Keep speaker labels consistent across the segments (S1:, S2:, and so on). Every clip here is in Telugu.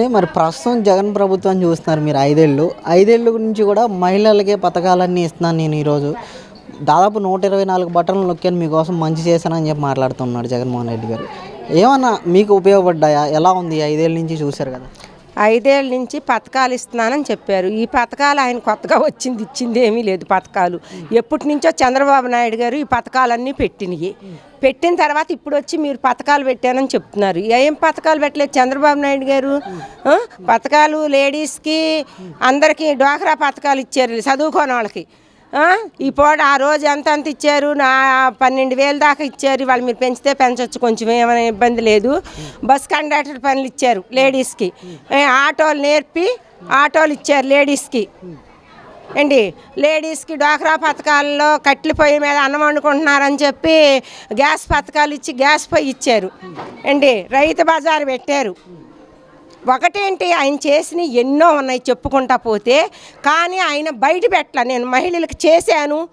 S1: మరి ప్రస్తుతం జగన్ ప్రభుత్వం చూస్తున్నారు మీరు ఐదేళ్ళు. ఐదేళ్ళు నుంచి కూడా మహిళలకే పథకాలన్నీ ఇస్తున్నాను నేను ఈరోజు. దాదాపు నూట ఇరవై నాలుగు బట్టలు నొక్కాను మీకోసం మంచి చేశానని చెప్పి మాట్లాడుతున్నాడు జగన్మోహన్ రెడ్డి గారు. ఏమన్నా మీకు ఉపయోగపడ్డాయా? ఎలా ఉంది? ఐదేళ్ళ నుంచి చూశారు కదా.
S2: ఐదేళ్ళ నుంచి పథకాలు ఇస్తున్నానని చెప్పారు. ఈ పథకాలు ఆయన కొత్తగా వచ్చింది ఇచ్చింది ఏమీ లేదు పథకాలు. ఎప్పటి నుంచో చంద్రబాబు నాయుడు గారు ఈ పథకాలన్నీ పెట్టినవి పెట్టిన తర్వాత ఇప్పుడు వచ్చి మీరు పథకాలు పెట్టానని చెప్తున్నారు. ఏం పథకాలు పెట్టలేదు చంద్రబాబు నాయుడు గారు? పథకాలు లేడీస్కి అందరికీ డ్వాక్రా పథకాలు ఇచ్చారు చదువుకోని వాళ్ళకి. ఈ పూట ఆ రోజు ఎంత ఎంత ఇచ్చారు? నా పన్నెండు వేలు దాకా ఇచ్చారు. వాళ్ళు మీరు పెంచితే పెంచవచ్చు కొంచెం ఏమైనా ఇబ్బంది లేదు. బస్ కండక్టర్ పనులు ఇచ్చారు లేడీస్కి. ఆటోలు నేర్పి ఆటోలు ఇచ్చారు లేడీస్కి. అండి లేడీస్కి డ్వాక్రా పథకాల్లో కట్టెల పొయ్యి మీద అన్నం వండుకుంటున్నారని చెప్పి గ్యాస్ పథకాలు ఇచ్చి గ్యాస్ పొయ్యి ఇచ్చారు. అండి రైతు బజార్ పెట్టారు. ఒకటేంటి? ఆయన చేసిన ఎన్నో ఉన్నాయి చెప్పుకుంటా పోతే కానీ ఆయన బయట పెట్టలే. నేను మహిళలకు చేశాను.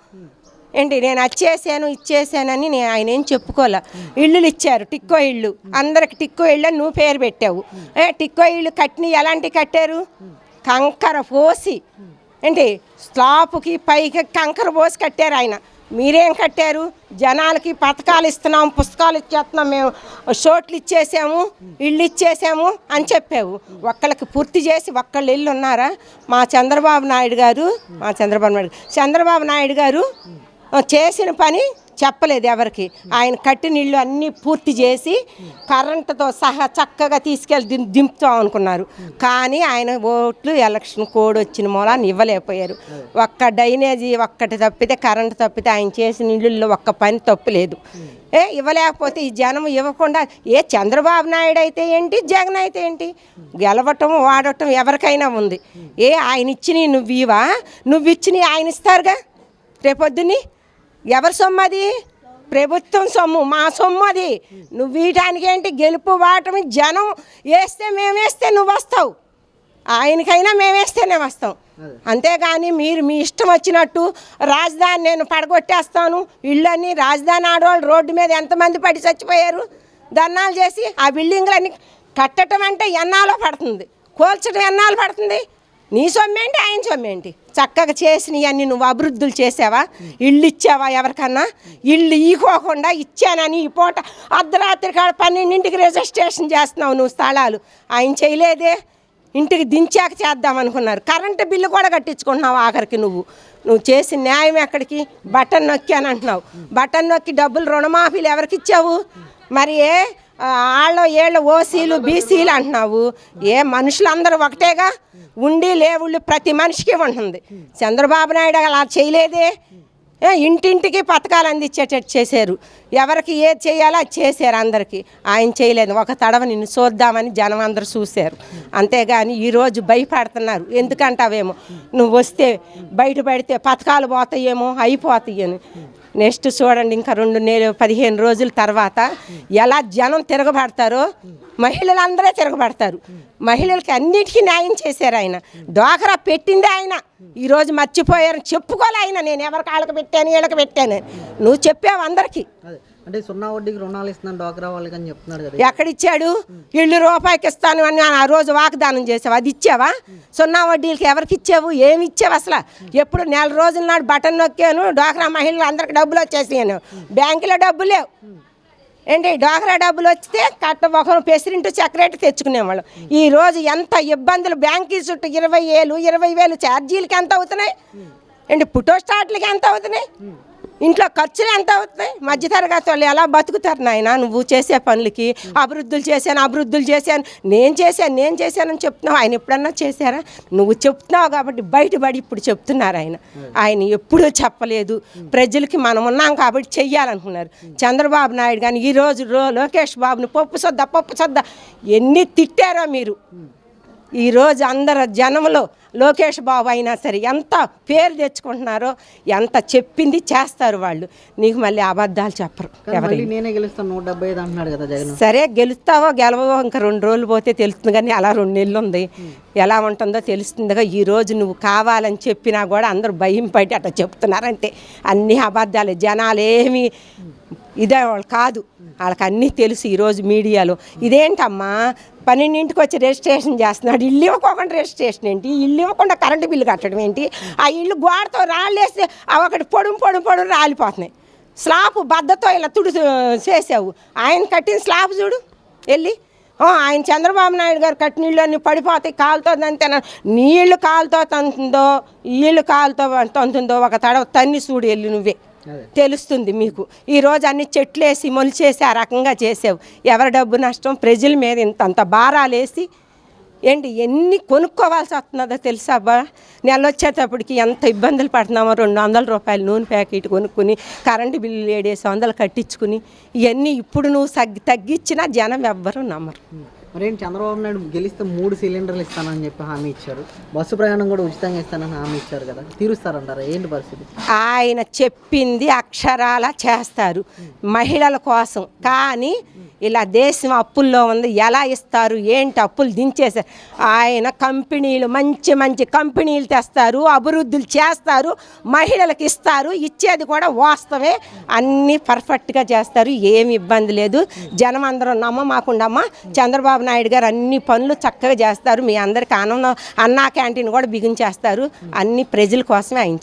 S2: ఏంటి? నేను అది చేశాను ఇచ్చేసానని నేను ఆయన ఏం చెప్పుకోలే. ఇళ్ళు ఇచ్చారు టిక్కో ఇళ్ళు అందరికి టిక్కో ఇళ్ళు అని నువ్వు పేరు పెట్టావు. ఏ టిక్కో ఇళ్ళు కట్టిన ఎలాంటి కట్టారు? కంకర పోసి. ఏంటి? స్లాపుకి పైకి కంకర పోసి కట్టారు ఆయన. మీరేం కట్టారు? జనాలకి పథకాలు ఇస్తున్నాం పుస్తకాలు ఇచ్చేస్తున్నాం మేము షోట్లు ఇచ్చేసాము ఇళ్ళు ఇచ్చేసాము అని చెప్పావు. ఒక్కళ్ళకి పూర్తి చేసి ఒక్కళ్ళు ఇల్లు ఉన్నారా? మా చంద్రబాబు నాయుడు గారు మా చంద్రబాబు నాయుడు చంద్రబాబు నాయుడు గారు చేసిన పని చెప్పలేదు ఎవరికి. ఆయన కట్టిన ఇళ్ళు అన్నీ పూర్తి చేసి కరెంటుతో సహా చక్కగా తీసుకెళ్ళి దిం దింపుతాం అనుకున్నారు. కానీ ఆయన ఓట్లు ఎలక్షన్ కోడ్ వచ్చిన మూలాన్ని ఇవ్వలేకపోయారు. ఒక్క డైనేజీ ఒక్కటి తప్పితే కరెంటు తప్పితే ఆయన చేసిన ఇళ్ళల్లో ఒక్క పని తప్పులేదు ఏ ఇవ్వలేకపోతే ఈ జనం ఇవ్వకుండా ఏ చంద్రబాబు నాయుడు అయితే ఏంటి జగన్ అయితే ఏంటి? గెలవటం వాడటం ఎవరికైనా ఉంది. ఏ ఆయన ఇచ్చినవి నువ్వు ఇవా నువ్వు ఇచ్చినవి ఆయన ఇస్తారుగా? రేపొద్దుని ఎవరి సొమ్ము అది? ప్రభుత్వం సొమ్ము మా సొమ్ము అది. నువ్వు వీటానికి ఏంటి? గెలుపు వాటమి జనం వేస్తే మేము వేస్తే నువ్వు వస్తావు. ఆయనకైనా మేము వేస్తేనే వస్తాం. అంతేగాని మీరు మీ ఇష్టం వచ్చినట్టు రాజధాని నేను పడగొట్టేస్తాను. ఇళ్ళని రాజధాని ఆడవాళ్ళు రోడ్డు మీద ఎంతమంది పడి చచ్చిపోయారు? ధర్నాలు చేసి ఆ బిల్డింగ్లన్నీ కట్టడం అంటే ఎన్నాలో పడుతుంది. కోల్చడం ఎన్నాళ్ళు పడుతుంది? నీ సొమ్మేంటి ఆయన సొమ్మేంటి చక్కగా చేసినవన్నీ నువ్వు అభివృద్ధులు చేసావా? ఇల్లు ఇచ్చావా ఎవరికన్నా? ఇల్లు ఈకోకుండా ఇచ్చానని ఈ పూట అర్ధరాత్రి కాడ పన్నెండింటికి రిజిస్ట్రేషన్ చేస్తున్నావు నువ్వు స్థలాలు. ఆయన చేయలేదే. ఇంటికి దించాక చేద్దాం అనుకున్నారు. కరెంటు బిల్లు కూడా కట్టించుకుంటున్నావు ఆఖరికి నువ్వు. నువ్వు చేసిన న్యాయం ఎక్కడికి? బటన్ నొక్కాను అంటున్నావు. బటన్ నొక్కి డబ్బులు రుణమాఫీలు ఎవరికి ఇచ్చావు? మరి వాళ్ళ ఏళ్ళ ఓసీలు బీసీలు అంటున్నావు. ఏ మనుషులందరూ ఒకటేగా? ఉండి లేవుళ్ళు ప్రతి మనిషికి ఉంటుంది చంద్రబాబు నాయుడు అలా చేయలేదే. ఏ, ఇంటింటికి పథకాలు అందించేటట్టు చేశారు. ఎవరికి ఏది చేయాలో అది చేశారు అందరికీ. ఆయన చేయలేదు. ఒక తడవ నిన్ను చూద్దామని జనం అందరూ చూశారు. అంతేగాని ఈరోజు భయపడుతున్నారు. ఎందుకంటావేమో? నువ్వు వస్తే బయట పడితే పథకాలు పోతాయేమో? అయిపోతాయని నెక్స్ట్ చూడండి ఇంకా రెండు నెల పదిహేను రోజుల తర్వాత ఎలా జనం తిరగబడతారో మహిళలందరూ తిరగబడతారు. మహిళలకి అన్నిటికీ న్యాయం చేశారు ఆయన. డోకరా పెట్టిందే ఆయన. ఈరోజు మర్చిపోయారు. చెప్పుకోలే ఆయన. నేను ఎవరికి వాళ్ళకి పెట్టాను వీళ్ళకి పెట్టాను. నువ్వు చెప్పావు అందరికీ.
S1: అంటే సున్నా వడ్డీకి రుణాలు ఇస్తున్నాను డోక్రా వాళ్ళకి అని చెప్తున్నాడు కదా.
S2: ఎక్కడిచ్చాడు ఇల్లు రూపాయికి ఇస్తాను అని ఆ రోజు వాగ్దానం చేసావు. అది ఇచ్చావా? సున్నా వడ్డీలకి ఎవరికి ఇచ్చావు? ఏమి ఇచ్చావు అసలు? ఎప్పుడు నెల రోజుల నాడు బటన్ నొక్కాను డ్వాక్రా మహిళలు అందరికి డబ్బులు వచ్చేసాను బ్యాంకులో డబ్బులు లేవు. ఏంటి? డ్వాక్రా డబ్బులు వస్తే కట్ట ఒకరు పెసిరింటి సెక్రటరీ తెచ్చుకునేవాళ్ళు. ఈ రోజు ఎంత ఇబ్బందులు? బ్యాంకీ చుట్టూ ఇరవై వేలు ఇరవై వేలు ఛార్జీలకి ఎంత అవుతున్నాయి? ఏంటి? పుటో స్టార్ట్లకి ఎంత అవుతున్నాయి? ఇంట్లో ఖర్చులు ఎంత అవుతాయి? మధ్యతరగతి వాళ్ళు ఎలా బతుకుతారు నాయన? నువ్వు చేసే పనులకి అభివృద్ధులు చేశాను అభివృద్ధులు చేశాను నేను చేశాను నేను చేశానని చెప్తున్నావు. ఆయన ఎప్పుడన్నా చేశారా? నువ్వు చెప్తున్నావు కాబట్టి బయటపడి ఇప్పుడు చెప్తున్నారు ఆయన. ఆయన ఎప్పుడూ చెప్పలేదు. ప్రజలకి మనం ఉన్నాం కాబట్టి చెయ్యాలనుకున్నారు. చంద్రబాబు నాయుడు కానీ ఈరోజు రో లోకేష్ బాబుని పప్పు సొద్ద పప్పు సొద్ద ఎన్ని తిట్టారో మీరు. ఈరోజు అందరు జనంలో లోకేష్ బాబు అయినా సరే ఎంత పేరు తెచ్చుకుంటున్నారో ఎంత చెప్పింది చేస్తారు వాళ్ళు. నీకు మళ్ళీ అబద్ధాలు చెప్పరు.
S1: మళ్ళీ నేనే గెలుస్తాను నూట డెబ్బై ఐదు అంటున్నాడు కదా జగన్.
S2: సరే గెలుస్తావో గెలవో ఇంకా రెండు రోజులు పోతే తెలుస్తుంది కానీ అలా రెండు నెలలు ఉంది. ఎలా ఉంటుందో తెలుస్తుందిగా. ఈ రోజు నువ్వు కావాలని చెప్పినా కూడా అందరూ భయం పడి అట్లా చెప్తున్నారంటే అన్ని అబద్ధాలు జనాలు ఏమి ఇదే వాళ్ళు కాదు. వాళ్ళకి అన్నీ తెలుసు ఈరోజు మీడియాలో. ఇదేంటమ్మా? పన్నెండింటికి వచ్చి రిజిస్ట్రేషన్ చేస్తున్నాడు. ఇల్లు ఇవ్వకుండా రిజిస్ట్రేషన్ ఏంటి? ఇల్లు ఇవ్వకుండా కరెంటు బిల్లు కట్టడం ఏంటి? ఆ ఇల్లు గోడతో రాళ్ళేస్తే అవి ఒకటి పొడుము పొడుము పొడుము రాలిపోతున్నాయి. స్లాబ్ బద్దతో ఇలా తుడు చేసావు. ఆయన కట్టిన స్లాబ్ చూడు. వెళ్ళి ఆయన చంద్రబాబు నాయుడు గారు కట్టిన నీళ్ళు అన్ని పడిపోతాయి. కాలుతో అంతే నీళ్ళు కాలుతో తంతుందో నీళ్ళు కాలుతో తంతుందో ఒక తడవ తన్ని చూడు వెళ్ళి నువ్వే. తెలుస్తుంది మీకు. ఈరోజు అన్ని చెట్లు వేసి మొలిచేసి ఆ రకంగా చేసావు. ఎవరి డబ్బు నష్టం? ప్రజల మీద ఇంత అంత భారాలు వేసి ఏంటి ఎన్ని కొనుక్కోవాల్సి వస్తున్నదో తెలుసా అబ్బా? నెల వచ్చేటప్పటికి ఎంత ఇబ్బందులు పడుతున్నామో రెండు వందల రూపాయలు నూనె ప్యాకెట్ కొనుక్కుని కరెంటు బిల్లు ఏడేసి వందలు కట్టించుకుని ఇవన్నీ ఇప్పుడు నువ్వు తగ్గి తగ్గించినా జనం ఎవ్వరూ నమ్మరు.
S1: మరేంటి చంద్రబాబు నాయుడు గెలిస్తే మూడు సిలిండర్లు ఇస్తానని చెప్పి హామీ ఇచ్చారు. బస్సు ప్రయాణం కూడా ఉచితంగా ఇస్తానని హామీ ఇచ్చారు కదా. తీరుస్తారంటారా? ఏంటి పరిస్థితి?
S2: ఆయన చెప్పింది అక్షరాల చేస్తారు. మహిళల కోసం. కానీ ఇలా దేశం అప్పుల్లో ఉంది. ఎలా ఇస్తారు? ఏంటి అప్పులు దించేసారు ఆయన కంపెనీలు మంచి మంచి కంపెనీలు తెస్తారు అభివృద్ధులు చేస్తారు మహిళలకు ఇస్తారు. ఇచ్చేది కూడా వాస్తవే. అన్నీ పర్ఫెక్ట్గా చేస్తారు. ఏమి ఇబ్బంది లేదు. జనం అందరం నమ్మమాకుండా అమ్మ చంద్రబాబు నాయుడు గారు అన్ని పనులు చక్కగా చేస్తారు. మీ అందరికి ఆనందం అన్నా క్యాంటీన్ కూడా బిగించేస్తారు. అన్ని ప్రజల కోసమే ఆయన